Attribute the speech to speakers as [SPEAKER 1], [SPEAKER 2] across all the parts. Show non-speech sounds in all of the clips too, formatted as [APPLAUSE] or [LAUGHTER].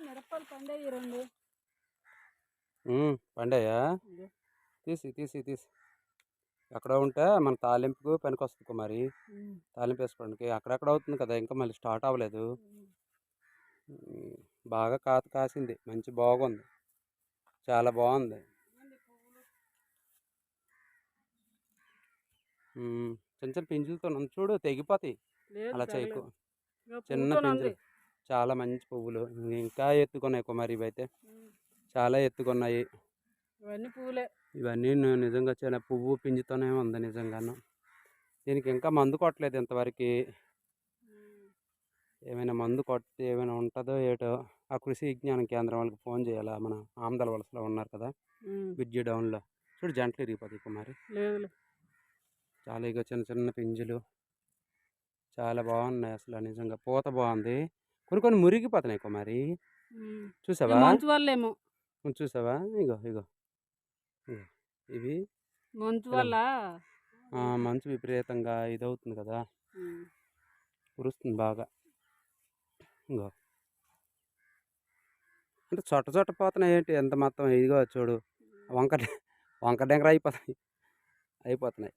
[SPEAKER 1] మిరపలు పండాయి రెండు
[SPEAKER 2] పండాయా. తీసి తీసి తీసి. ఎక్కడ ఉంటే మన తాలింపుకు పనికొస్తుంది కుమారి.
[SPEAKER 1] ఉమ్,
[SPEAKER 2] తాలింపు వేసుకోవడానికి అక్కడక్కడ అవుతుంది కదా ఇంకా మళ్ళీ స్టార్ట్ అవ్వలేదు. బాగా కాత కాసింది మంచి బాగుంది. చాలా బాగుంది. చిన్న చిన్న పింజులతో చూడు తెగిపోతాయి. అలా చేయకు. చిన్న. పింజులు. చాలా మంచి పువ్వులు. ఇంకా ఎత్తుకున్నాయి కుమారి ఇవైతే. చాలా ఎత్తుకున్నాయి.
[SPEAKER 1] ఇవన్నీ పువ్వులే.
[SPEAKER 2] ఇవన్నీ నిజంగా చాలా పువ్వు పింజుతోనే ఉంది నిజంగాను. దీనికి ఇంకా మందు కొట్టలేదు ఇంతవరకు. ఏమైనా మందు కొట్టి ఏమైనా ఉంటుందో ఏటో ఆ కృషి విజ్ఞాన కేంద్రం వాళ్ళకి ఫోన్ చేయాలా? మన ఆమదల వలసలో ఉన్నారు కదా? విద్యు డౌన్లో. చూడు జంటలు ఇరిగిపోతాయి కుమారి. చాలా ఇక చిన్న చిన్న పింజులు. చాలా బాగున్నాయి అసలు నిజంగా. పూత బాగుంది. కొన్ని కొన్ని మురిగిపోతున్నాయి కుమారి. చూసావా?
[SPEAKER 1] మంచు వల్లేమో
[SPEAKER 2] చూసావా? ఇగో ఇగో ఇగో ఇవి
[SPEAKER 1] మంచు. వల్ల
[SPEAKER 2] మంచు విపరీతంగా ఇదవుతుంది కదా. కురుస్తుంది బాగా. ఇంకో అంటే చొట్ట చొట్ట పోతున్నాయి ఏంటి? ఎంత మొత్తం ఇదిగో చూడు. వంక వంక డెంగర అయిపోతున్నాయి. అయిపోతున్నాయి.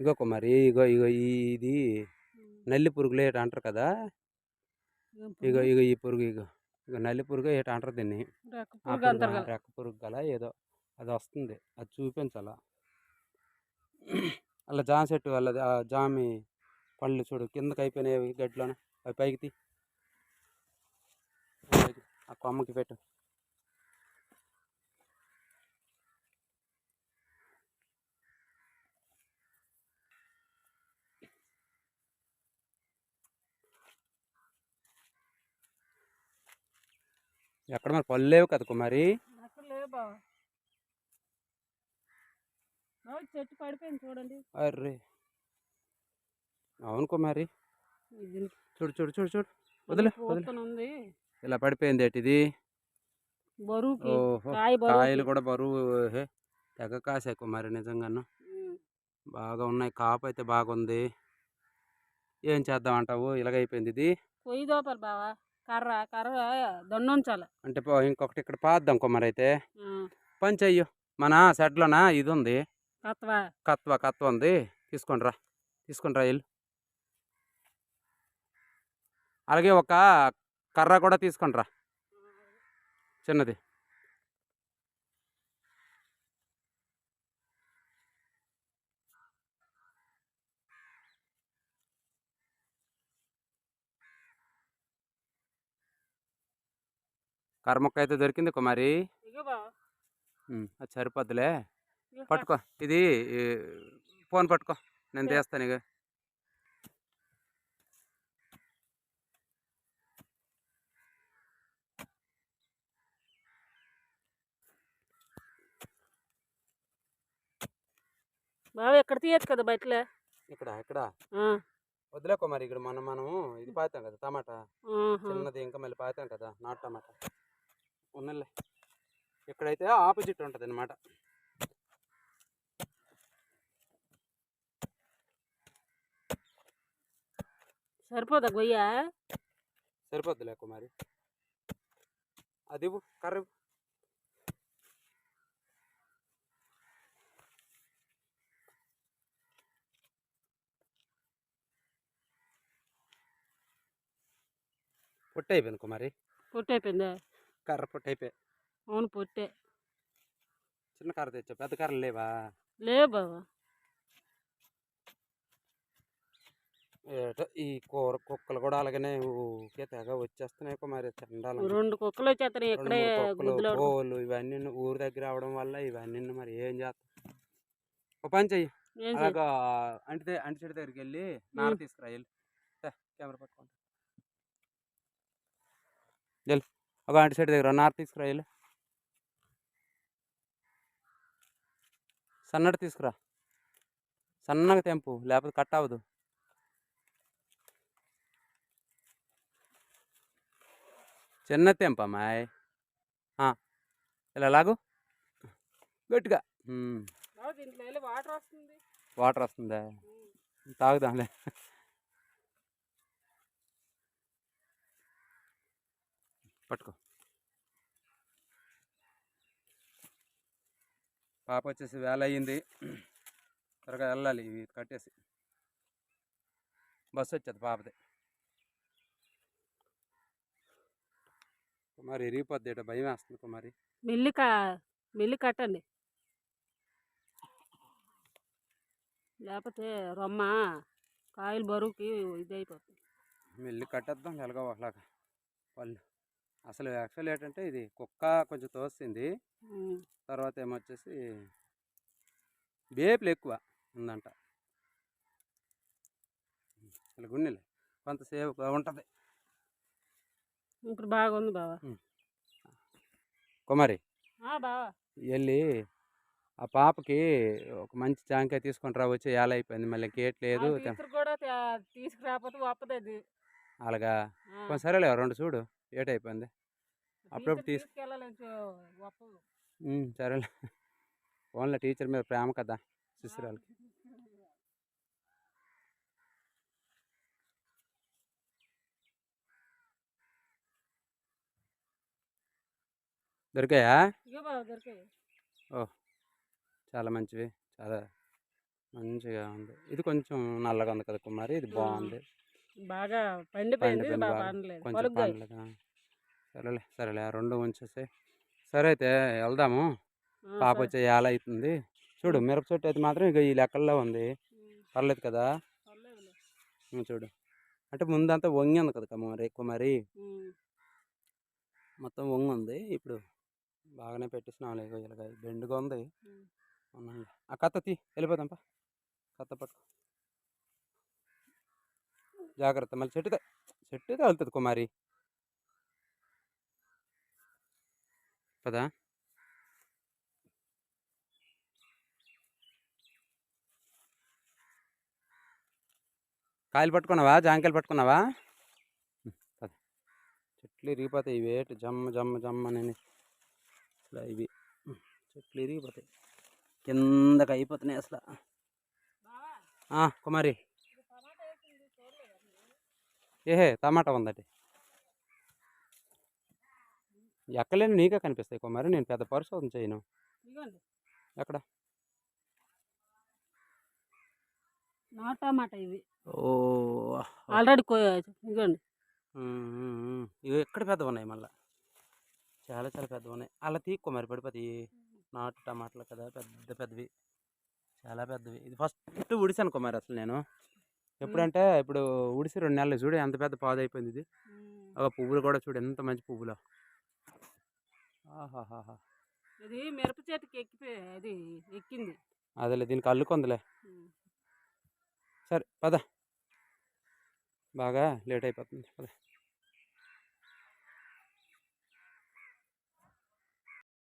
[SPEAKER 2] ఇగో కుమారి ఇగో ఇగో ఇది. నల్లి పురుగులు అంటారు కదా?
[SPEAKER 1] పువ్వు?
[SPEAKER 2] ఇగో ఈ పురుగు ఇగో ఇగో నల్లి పురుగు ఏట అంటారు దీన్ని.
[SPEAKER 1] రెక్క పురుగు
[SPEAKER 2] గల ఏదో అది వస్తుంది. అది చూపించాల? [CLEARS THROAT] అలా జామ చెట్టు అలా ఆ జామి పళ్ళు చూడు కిందకి అయిపోయినాయి గడ్డిలోన. అవి పైకి తీ. ఆ కొమ్మకి పెట్టు. ఎక్కడ మరి పళ్ళు లేవు కదా కుమారి?
[SPEAKER 1] అక్కడ లేవు బావ. బావ, చెట్టు పడిపోయింది చూడండి.
[SPEAKER 2] అర్రే. అవును కుమారి.
[SPEAKER 1] ఇది
[SPEAKER 2] చూడు చూడు చూడు చూడు. వదిలే
[SPEAKER 1] ఉంది.
[SPEAKER 2] ఇలా పడిపోయింది ఏంటి ఇది?
[SPEAKER 1] బరువుకి
[SPEAKER 2] ఓహో
[SPEAKER 1] కాయ బరువు
[SPEAKER 2] కాయలు కూడా బరువు తెగ కాసాయి కుమారి నిజంగాను. బాగా ఉన్నాయి కాపు అయితే బాగుంది. ఏం చేద్దాం అంటావు? ఇలాగైపోయింది ఇది?
[SPEAKER 1] పొయ్యి దోపాలి బావా. కర్ర కర్ర దన్నుంచాలి.
[SPEAKER 2] అంటే పో- ఇంకొకటి ఇక్కడ పాద్దాం అయితే పని చెయ్యు. మన షెడ్లోన ఇది ఉంది
[SPEAKER 1] కత్వా.
[SPEAKER 2] కత్వ కత్వ ఉంది. తీసుకొని రా. తీసుకొని రా ఇల్లు అలాగే ఒక కర్ర కూడా తీసుకొని రా. చిన్నది. కర్ర మొక్క అయితే దొరికింది కుమారి అది సరిపోద్దులే. పట్టుకో ఇది ఫోన్ పట్టుకో నేను తీస్తాను ఇక
[SPEAKER 1] బావా ఎక్కడ తీయచ్చు కదా బయటలే
[SPEAKER 2] ఇక్కడ ఇక్కడ? వదిలే కుమారి ఇక్కడ మనం మనం ఇది పాతాం కదా టమాటా. చిన్నది ఇంకా మళ్ళీ పాతాం కదా నాటు టమాటా. ఉన్నలే ఇక్కడైతే ఆపోజిట్ ఉంటుంది అనమాట
[SPEAKER 1] సరిపోదా గొయ్య?
[SPEAKER 2] సరిపోద్దులే కుమారి. అది ఇవ్వు, కర్ర. ఇవ్వు. పొట్టు అయిపోయింది కుమారి.
[SPEAKER 1] పొట్టు అయిపోయిందా
[SPEAKER 2] కర్ర పొట్టు అయిపోయి
[SPEAKER 1] అవును పొట్టే.
[SPEAKER 2] చిన్న కర్ర తెచ్చా పెద్ద కర్రలు లేవా?
[SPEAKER 1] లేవు బావా
[SPEAKER 2] ఏటో ఈ కూర కుక్కలు కూడా అలాగనే ఊరికే తెగ వచ్చేస్తున్నాయి కుమారి చండాలం.
[SPEAKER 1] రెండు కుక్కలు వచ్చేస్తాయి
[SPEAKER 2] రెండు
[SPEAKER 1] ఇక్కడే
[SPEAKER 2] కోళ్ళు ఇవన్నీ ఊరి దగ్గర అవడం వల్ల ఇవన్నీ మరి ఏం చేస్తాం ఒక పని చెయ్యి. అలాగా అంటి అంటి చెట్టు దగ్గరికి వెళ్ళి నార తీసుకురా వెళ్ళి. కెమెరా పట్టుకోండి వెళ్ళి. ఒక అంటి చెట్టు దగ్గర నార తీసుకురా వెళ్ళి. సన్నటి తీసుకురా. సన్నగా తెంపు లేకపోతే కట్ అవ్వదు. చిన్న తెంపమ్మాయ్ ఇలా లాగు. గట్టిగా.
[SPEAKER 1] వాటర్ వస్తుందా.
[SPEAKER 2] తాగుదాంలే. పట్టుకో. పాప వచ్చేసి వేల అయ్యింది. త్వరగా వెళ్ళాలి ఇవి కట్టేసి. బస్సు వచ్చేది పాపది. కుమారి ఇరిగిపోద్ది ఇట భయం వేస్తుంది కుమారి.
[SPEAKER 1] మెల్లి కా మెల్లి కట్టండి. లేకపోతే రొమ్మ కాయలు బరువుకి ఇది అయిపోతుంది
[SPEAKER 2] మెల్లి కట్టేద్దాం ఎలాగో ఒకలాగా. వాళ్ళు అసలు యాక్చువల్ ఏంటంటే ఇది కుక్క కొంచెం తోస్తుంది. తర్వాత ఏమొచ్చేసి బేపులు ఎక్కువ ఉందంట. ఇలా గున్నెలే కొంతసేపు ఉంటుంది.
[SPEAKER 1] ఇప్పుడు బాగుంది బావా.
[SPEAKER 2] కుమారి వెళ్ళి ఆ పాపకి ఒక మంచి జాంకాయ తీసుకొని రా వచ్చి ఏల అయిపోయింది. మళ్ళీ గేట్ లేదు.
[SPEAKER 1] తీసుకురాకపోతే
[SPEAKER 2] అలాగా? సరేలే రెండు చూడు. ఏట్ అయిపోయింది అప్పుడప్పుడు
[SPEAKER 1] తీసుకెళ్ళాలి
[SPEAKER 2] సరేలే. ఓన్లీ టీచర్ మీద ప్రేమ కదా శిశురాలకి దొరికాయా?
[SPEAKER 1] దొరికాయి.
[SPEAKER 2] చాలా మంచివి. చాలా మంచిగా ఉంది. ఇది కొంచెం నల్లగా ఉంది కదా కుమారి ఇది బాగుంది.
[SPEAKER 1] బాగా పండిపోయింది బాగా. పండలేదు.
[SPEAKER 2] కొంచెం సరేలే సరేలే ఆ రెండు ఉంచేసి సరే అయితే వెళ్దాము. పాప. వచ్చే ఏల అవుతుంది. చూడు మిరప చెట్టు అయితే మాత్రం ఇక ఈ లెక్కల్లో ఉంది. పర్లేదు కదా? చూడు. అంటే ముందంతా వంగి ఉంది కదా కుమారి కుమారి మొత్తం వంగి ఉంది. ఇప్పుడు బాగానే పెట్టిస్తున్నాం ఇక ఇలాగ. బెండుగా ఉంది. అవునండి. ఆ కత్త తీ వెళ్ళిపోదాంపా కత్త పట్టుకో. జాగ్రత్త. మళ్ళీ చెట్టు చెట్టు వెళ్తుంది కుమారి. పదా కాయలు పట్టుకున్నావా? జాంకాయలు పట్టుకున్నావా? చెట్లు ఇరిగిపోతాయి. ఇవి ఏటి జమ్మ జమ్మ జమ్మ అని అసలు ఇవి. చెట్లు ఇరిగిపోతాయి. కిందకి అయిపోతున్నాయి అసలు. కుమారి
[SPEAKER 1] ఇది టమాటా వేసింది చూడలేదా నువ్వు?
[SPEAKER 2] ఏహే టమాటా ఉందటి ఎక్కలేని నీకే కనిపిస్తాయి కుమారి నేను పెద్ద పరిశోధన చేయను. ఎక్కడ?
[SPEAKER 1] నా టమాటా ఇవి
[SPEAKER 2] ఓ
[SPEAKER 1] ఆల్రెడీ ఇదిగోండి.
[SPEAKER 2] ఇవి ఎక్కడ పెద్దవి ఉన్నాయి మళ్ళీ? చాలా చాలా పెద్దవి ఉన్నాయి. అలా తీ కుమారి పడిపోతాయి నాటు టమాటాలు కదా పెద్ద పెద్దవి. చాలా పెద్దవి. ఇది ఫస్ట్ ఉడిసాను కుమారి అసలు నేను. ఎప్పుడంటే ఇప్పుడు ఉడిసి రెండు నెలలు చూడు ఎంత పెద్ద పాదు అయిపోయింది ఇది ఒక పువ్వులు కూడా చూడు ఎంత మంచి పువ్వులో. ఆహాహాహా.
[SPEAKER 1] ఇది మిరప చెట్టుకి ఎక్కిపోయి అది ఎక్కింది.
[SPEAKER 2] అదేలే దీనికి అల్లుకుందిలే. సరే పద. బాగా లేట్ అయిపోతుంది. పద.